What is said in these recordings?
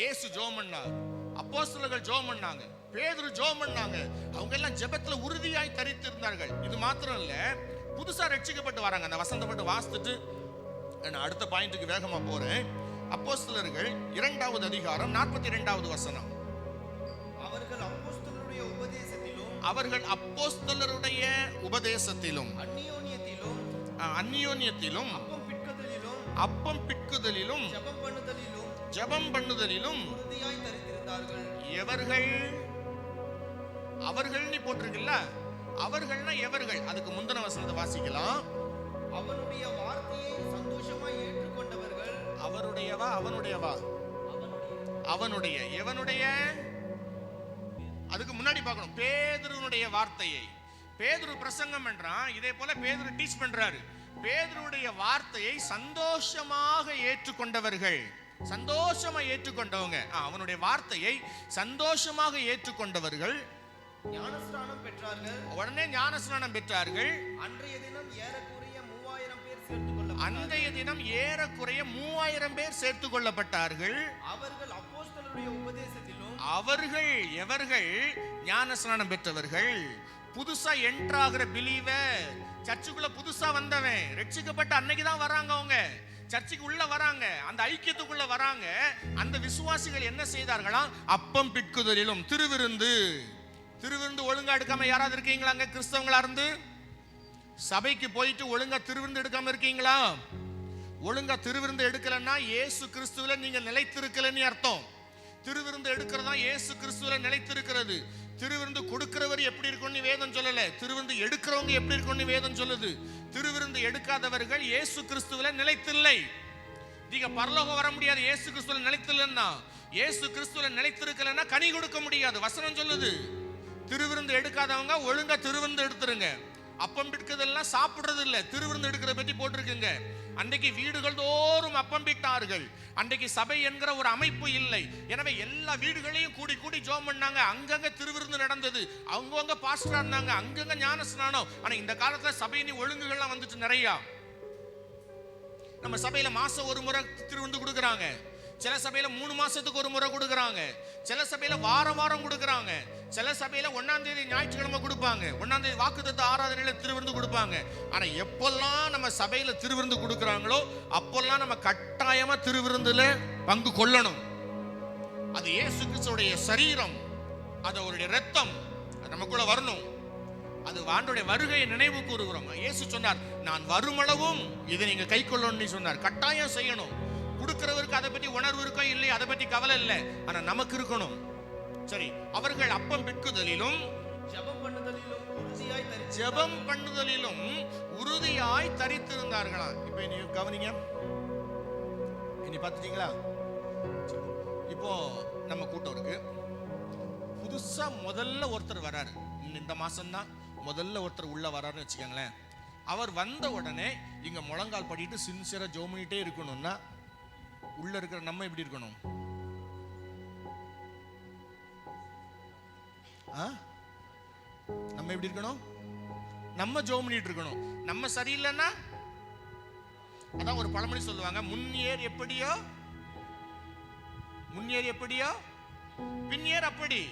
இயேசு ஜோம் பண்ணார். அப்போஸ்தலர்கள் ஜோம் பண்ணாங்க. பேதுரு ஜோம் பண்ணாங்க. அவங்க எல்லாம் ஜெபத்துல உறுதியாய் தரித்து இருந்தார்கள் இது மாத்திரம் இல்ல புதுசா ரட்சிக்கப்பட்டு வராங்க. அந்த வசந்தப்பட்டு வாசித்துட்டு நான் அடுத்த பாயிண்ட்டுக்கு வேகமா போறேன். அப்போஸ்தலர்கள் இரண்டாவது அதிகாரம் நாற்பத்தி இரண்டாவது வசனம். அவர்கள் அப்போஸ்தலருடைய உபதேசத்திலும் அவர்கள் அப்போஸ்தலருடைய உபதேசத்திலும். அந்நியோனியத்திலும் அந்நியோன்யத்திலும் அப்பம் பிட்குதலிலும் அப்பம் பிட்குதலிலும் ஜெபம் பண்ணுதலிலும் எவர்கள்? அவர்கள் நீ போட்டிருக்குல்ல? அவர்கள்னா எவர்கள்? அதுக்கு முந்தின வசனத்தை வாசிக்கலாம். அவனுடைய வார்த்தையை சந்தோஷமாய் ஏற்றுக்கொண்டவர்கள். அவருடையவா? அவனுடையவா? அவனுடைய. எவனுடைய? அதுக்கு முன்னாடி பார்க்கணும். பேதுருனுடைய வார்த்தையை. பேதுரு பிரசங்கம் பண்றான். இதே போல பேதுரு டீச் பண்றாரு. பேதுருடைய வார்த்தையை சந்தோஷமாக ஏற்றுக்கொண்டவர்கள். சந்தோஷமா ஏற்றுக்கொண்டவங்க. அவனுடைய வார்த்தையை சந்தோஷமாக ஏற்றுக்கொண்டவர்கள் ஞானஸ்நானம் பெற்றார்கள். உடனே ஞானஸ்நானம் பெற்றார்கள். அன்றைய தினம் ஏறக்குறைய மூவாயிரம் பேர் சேர்த்துக் கொள்ளப்பட்டார்கள். அன்றைய தினம் ஏறக்குறைய மூவாயிரம் பேர் சேர்த்துக் கொள்ளப்பட்டார்கள். அவர்கள் அப்போஸ்தலருடைய உபதேசத்திலும் அவர்கள் எவர்கள் ஞானஸ்நானம் பெற்றவர்கள்? புதுசா என்ட்ராகிற பிலீவர் சர்ச்சுக்குள்ள புதுசா வந்தவன் ரட்சிக்கப்பட்ட அன்னைக்கு தான் வராங்க அவங்க. சர்ச்சுக்கு உள்ள வராங்க அந்த ஐக்கியத்துக்குள்ள வராங்க அந்த விசுவாசிகள் என்ன செய்தார்களாம்? அப்பம் பிற்குதலிலும் திருவிருந்து. திருவிருந்து ஒழுங்கா எடுக்காம யாராவது இருக்கீங்களாங்க கிறிஸ்தவங்களா இருந்து? சபைக்கு போயிட்டு ஒழுங்கா திருவிருந்து எடுக்காம இருக்கீங்களா? ஒழுங்கா திருவிருந்து எடுக்கலன்னா இயேசு கிறிஸ்துவில நீங்க நிலைத்திருக்கலன்னு அர்த்தம். திருவிருந்து எடுக்கிறதா இயேசு கிறிஸ்துவில நிலைத்திருக்கிறது. திருவிருந்து கொடுக்கிறவர் எப்படி இருக்கும்னு வேதம் சொல்லல. திருவிருந்து எடுக்கிறவங்க எப்படி இருக்கும்னு வேதம் சொல்லுது. திருவிருந்து எடுக்காதவர்கள் இயேசு கிறிஸ்துவில நிலைத்தில்லை. நீங்க பரலோகம் வர முடியாது இயேசு கிறிஸ்துவில நிலைத்தில்லைன்னா. இயேசு கிறிஸ்துவில நிலைத்திருக்கலன்னா கனி கொடுக்க முடியாது வசனம் சொல்லுது. திருவிருந்து எடுக்காதவங்க ஒழுங்கா திருவிருந்து எடுத்துருங்க. அப்பம் பிடிக்கிறதெல்லாம் சாப்பிடுறது இல்லை திருவிருந்து எடுக்கிறத பற்றி போட்டிருக்குங்க. அன்றைக்கு வீடுகள் தோறும் அப்பம் பிட்டார்கள் அன்றைக்கு சபை என்கிற ஒரு அமைப்பு இல்லை. எனவே எல்லா வீடுகளையும் கூடி கூடி ஜோம் பண்ணாங்க. அங்கங்க திருவிருந்து நடந்தது. அவங்கவுங்க பாஸ்டரா இருந்தாங்க. அங்கங்க ஞான ஸ்நானம் ஆனா இந்த காலத்துல சபையினி ஒழுங்குகள்லாம் வந்துட்டு நிறையா. நம்ம சபையில மாசம் ஒரு முறை திருவிருந்து கொடுக்குறாங்க. சில சபையில மூணு மாசத்துக்கு ஒரு முறை கொடுக்குறாங்க. சில சபையில வாரம் வாரம் கொடுக்குறாங்க. சில சபையில ஒன்னாம் தேதி ஞாயிற்றுக்கிழமை கொடுப்பாங்க. ஒன்னாம் தேதி வாக்குத்தத்த ஆராதனையில திருவிருந்து கொடுப்பாங்க. ஆனா எப்பெல்லாம் நம்ம சபையில திருவிருந்து கொடுக்குறாங்களோ அப்பெல்லாம் நம்ம கட்டாயமா திருவிருந்துல பங்கு கொள்ளணும். அது இயேசு கிறிஸ்துடைய சரீரம். அது அவருடைய ரத்தம் அது நமக்குள்ள வரணும். அது ஆண்டுடைய வருகையை நினைவு கூறுகிறோம். இயேசு சொன்னார் நான் வருமளவும் இதை நீங்க கை கொள்ளணும்னு சொன்னார். கட்டாயம் செய்யணும். கொடுக்கிறவருக்கு அதை பற்றி உணர்வு இருக்கோ இல்லை அதை பற்றி கவலை இல்லை. ஆனா நமக்கு இருக்கணும். சரி அவர்கள் அப்பம் பிற்குதலிலும் ஜெபம் பண்ணுதலிலும் உறுதியாய் தரித்து ஜெபம் பண்ணுதலிலும் உறுதியாய் தரித்திருந்தார்களாம் இப்போ இனி கவனிங்க. இனி பார்த்துட்டீங்களா. இப்போ நம்ம கூட்டம் இருக்கு. புதுசா முதல்ல ஒருத்தர் வராரு. இந்த- இந்த மாசம்தான். முதல்ல ஒருத்தர் உள்ள வராருன்னு வச்சுக்கோங்களேன். அவர் வந்த உடனே இங்க முழங்கால் படிட்டு சின்சியரா ஜோமினிட்டே இருக்கணும்னா உள்ள இருக்கிற நம்ம எப்படி இருக்கணும்? நம்ம எப்படி இருக்கணும்? நம்ம ஜோம் பண்ணிட்டு இருக்கணும். நம்ம சரியில்லைன்னா? அதான் ஒரு பழமொழி சொல்லுவாங்க. முன்னேர் எப்படியோ? முன்னேர் எப்படியோ? பின்னேர் அப்படி.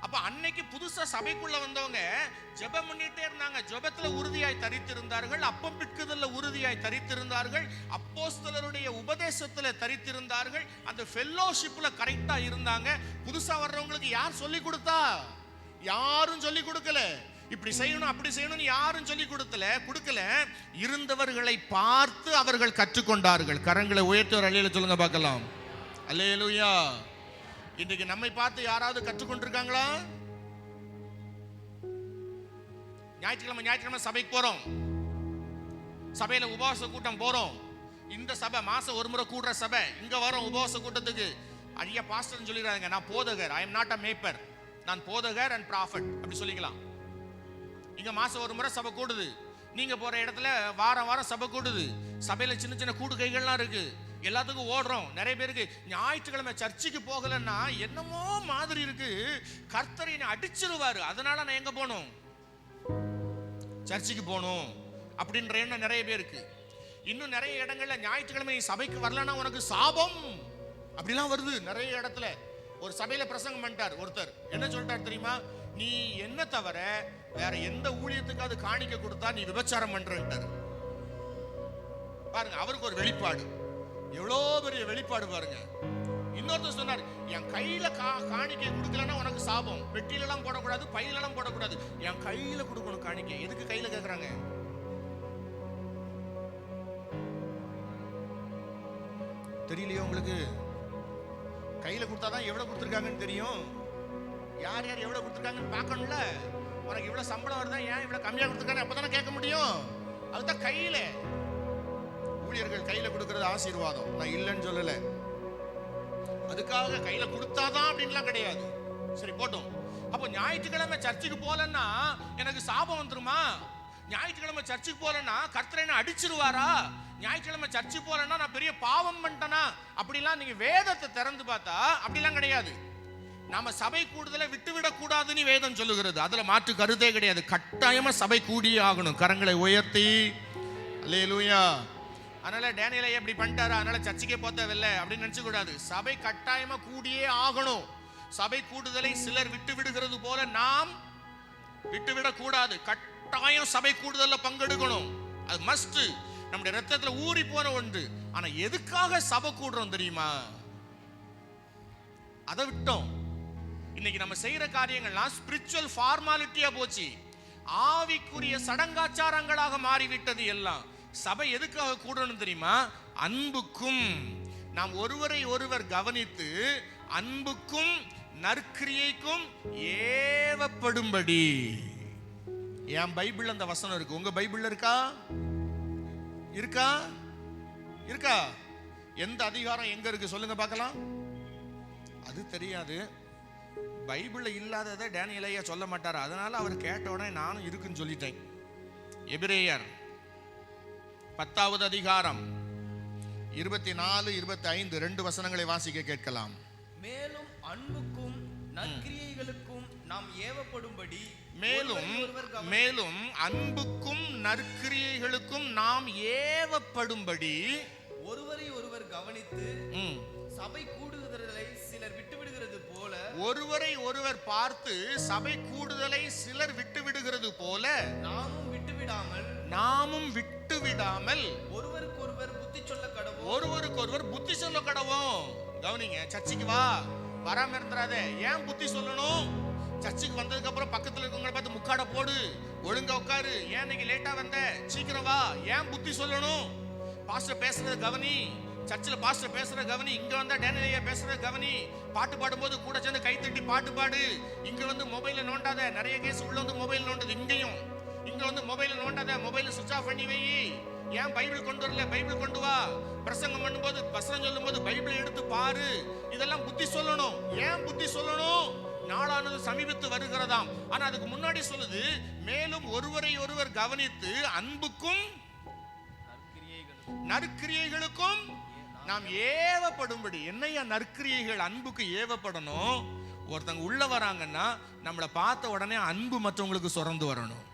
அப்ப அன்னைக்கு புதுசா சபைக்குள்ள வந்தவங்க ஜெபம் பண்ணிட்டே இருந்தாங்க. ஜெபத்துல உறுதியாய் தரித்திருந்தார்கள். அப்பம் பிற்குதல்ல உறுதியாய் தரித்திருந்தார்கள். அப்போஸ்தலருடைய உபதேசத்துல தரித்திருந்தார்கள். அந்த ஃபெல்லோஷிப்ல கரெக்டா இருந்தாங்க. புதுசா வர்றவங்களுக்கு யார் சொல்லி கொடுத்தா? யாரும் சொல்லி கொடுக்கல. இப்படி செய்யணும் அப்படி செய்யணும்னு யாரும் சொல்லி கொடுக்கல. கொடுக்கல. இருந்தவர்களை பார்த்து அவர்கள் கற்றுக்கொண்டார்கள். கரங்களை உயர்த்தவர். அலையில சொல்லுங்க பார்க்கலாம். அல்லேலூயா. இன்றைக்கு நம்மை பார்த்து யாராவது கற்றுக்கொண்டிருக்காங்களா? ஞாயிற்றுக்கிழமை ஞாயிற்றுக்கிழமை சபைக்கு போறோம். சபையில உபவாச கூட்டம் போறோம். இந்த சபை மாசம் ஒரு முறை கூடுற சபை. இங்க வரோம் உபவாச கூட்டத்துக்கு. ஐயா பாஸ்டர்னு சொல்லிடுறாங்க. நான் போதகர். I am not a mapper நான் போதகர் அண்ட் ப்ராஃபட் அப்படி சொல்லிக்கலாம். இங்க மாசம் ஒரு முறை சபை கூடுது. நீங்க போற இடத்துல வாரம் வாரம் சபை கூடுது. சபையில சின்ன சின்ன கூடு கைகள்லாம் இருக்கு. எல்லாத்துக்கும் ஓடுறோம். நிறைய பேருக்கு ஞாயிற்றுக்கிழமை சர்ச்சுக்கு போகலன்னா என்னமோ மாதிரி இருக்கு. கர்த்தர் என்னை அடிச்சிருவாரு. அதனால நான் எங்க போகணும்? சர்ச்சுக்கு போகணும். அப்படின்ற எண்ணம் நிறைய பேருக்கு. இன்னும் நிறைய இடங்கள்ல ஞாயிற்றுக்கிழமை சபைக்கு வரலன்னா உனக்கு சாபம். அப்படிலாம் வருது நிறைய இடத்துல. ஒரு சபையில பிரசங்கம் பண்ணிட்டார் ஒருத்தர். என்ன சொல்லிட்டார் தெரியுமா? நீ என்ன தவிர வேற எந்த ஊழியத்துக்காவது காணிக்க கொடுத்தா நீ விபச்சாரம் பண்றன்ட்டார். பாருங்க அவருக்கு ஒரு வெளிப்பாடு. எவ்வளோ பெரிய வெளிப்பாடு பாருங்க. இன்னொருத்தர் சொன்னார் என் கையில கா காணிக்கை கொடுக்கலன்னா உனக்கு சாபம். பெட்டியிலலாம் போடக்கூடாது பையில போடக்கூடாது. என் கையில கொடுக்கணும் காணிக்கை. எதுக்கு கையில கேட்குறாங்க தெரியலையோ உங்களுக்கு? கையில கொடுத்தாதான் எவ்வளவு கொடுத்துருக்காங்கன்னு தெரியும். யார் யார் எவ்வளவு கொடுத்துருக்காங்கன்னு பார்க்கணும்ல? உனக்கு இவ்வளவு சம்பளம் வருதா? ஏன் இவ்வளவு கம்மியா கொடுத்துருக்காங்க அப்பதானே கேட்க முடியும். அதுதான் கையில. ஊழியர்கள் கையில கொடுக்கறது ஆசீர்வாதம். நான் இல்லைன்னு சொல்லல. அதுக்காக கையில கொடுத்தாதான் அப்படின்லாம் கிடையாது. சரி போட்டோம். அப்போ ஞாயிற்றுக்கிழமை சர்ச்சுக்கு போலன்னா எனக்கு சாபம் வந்துருமா? ஞாயிற்றுக்கிழமை சர்ச்சுக்கு போலன்னா கர்த்தரை என்ன அடிச்சிருவாரா? ஞாயிற்றுக்கிழமை சர்ச்சுக்கு போகலன்னா நான் பெரிய பாவம் பண்ணிட்டேனா? அப்படிலாம் நீங்கள் வேதத்தை திறந்து பார்த்தா அப்படிலாம் கிடையாது. நம்ம சபை கூடுதலை விட்டுவிடக்கூடாதுன்னு வேதம் சொல்லுகிறது. அதில் மாற்று கருத்தே கிடையாது. கட்டாயமாக சபை கூடியே ஆகணும். கரங்களை உயர்த்தி. அல்லேலூயா அதனால் டேனியலை எப்படி பண்ணிட்டாரு. அதனால் சர்ச்சுக்கே போக அப்படின்னு நினைச்சு சபை கட்டாயமாக கூடியே ஆகணும். சபை கூடுதலை சிலர் விட்டு விடுகிறது போல நாம் விட்டுவிடக்கூடாது கட் கட்டாயம் சபை கூடுதலில் பங்கெடுக்கணும். அது மஸ்ட் நம்முடைய ரத்தத்தில் ஊறி போன ஒன்று. ஆனால் எதுக்காக சபை கூடுறோம் தெரியுமா? அதை விட்டோம். இன்னைக்கு நம்ம செய்யற காரியங்கள்லாம் ஸ்பிரிச்சுவல் ஃபார்மாலிட்டியா போச்சு. ஆவிக்குரிய சடங்காச்சாரங்களாக மாறிவிட்டது எல்லாம். சபை எதுக்காக கூடணும் தெரியுமா? அன்புக்கும். நாம் ஒருவரை ஒருவர் கவனித்து அன்புக்கும் நற்கிரியைக்கும் ஏவப்படும்படி. என் பைபிள் அந்த வசனம் இருக்கு. உங்க பைபிள் இருக்கா? இருக்கா? இருக்கா? எந்த அதிகாரம் எங்க இருக்கு? சொல்லுங்க பார்க்கலாம். அது தெரியாது. பைபிளில் இல்லாததை டேனியலையா சொல்ல மாட்டார். அதனால அவர் கேட்ட உடனே நானும் இருக்குன்னு சொல்லிட்டேன். எபிரேயர் பத்தாவது அதிகாரம் இருபத்தி நாலு இருபத்தி ஐந்து ரெண்டு வசனங்களை வாசிக்க கேட்கலாம். மேலும் அன்புக்கும் நற்கிரியைகளுக்கும் நாம் ஏவப்படும்படி மேலும் மேலும் அன்புக்கும் நற்கிரியைகளுக்கும் நாம் ஏவப்படும்படி ஒருவரை ஒருவர் கவனித்து சபை கூடுதலை சிலர் விட்டுவிடுகிறது போல ஒருவரை ஒருவர் பார்த்து சபை கூடுதலை சிலர் விட்டு விடுகிறது போல நாமும் விட்டுவிடாமல் நாமும் விட்டு விடாமல் ஒருவருக்கொருவர் புத்தி சொல்ல கடவோம். ஒருவருக்கொருவர் புத்தி சொல்ல கடவோம். கவனிங்க சர்ச்சுக்கு வா. வராம இருந்துறாத. ஏன் புத்தி சொல்லணும்? சர்ச்சுக்கு வந்ததுக்கு அப்புறம் பக்கத்துல இருக்கவங்களை பார்த்து முக்காட போடு. ஒழுங்கா உட்காரு. ஏன் இன்னைக்கு லேட்டா வந்த? சீக்கிரம் வா. ஏன் புத்தி சொல்லணும்? பாஸ்டர் பேசுறது கவனி. சர்ச்சில் பாஸ்டர் பேசுற கவனி. இங்க வந்தா டேனியா பேசுற கவனி. பாட்டு பாடும்போது கூட சேர்ந்து கை தட்டி பாட்டு பாடு. இங்க வந்து மொபைல நோண்டாத. நிறைய கேஸ் உள்ள வந்து மொபைல் நோண்டது இங்கேயும். இங்க வந்து மொபைல நோண்டாத. மொபைல சுவிட்ச் ஆஃப் பண்ணி வை. ஏன் பைபிள் கொண்டு வரல? பைபிள் கொண்டு வா. பிரசங்கம் பண்ணும்போது பிரசங்கம் சொல்லும்போது பைபிள் எடுத்து பாரு. இதெல்லாம் புத்தி சொல்லணும். ஏன் புத்தி சொல்லணும்? நாளானது சமீபத்து வருகிறதாம். ஆனா அதுக்கு முன்னாடி சொல்லுது மேலும் ஒருவரை ஒருவர் கவனித்து அன்புக்கும் நற்கிரியைகளுக்கும் நற்கிரியைகளுக்கும் நாம் ஏவப்படும்படி என்னையா நற்கிரியைகள் அன்புக்கு ஏவப்படணும்? ஒருத்தங்க உள்ள வராங்கன்னா நம்மளை பார்த்த உடனே அன்பு மற்றவங்களுக்கு சுரந்து வரணும்.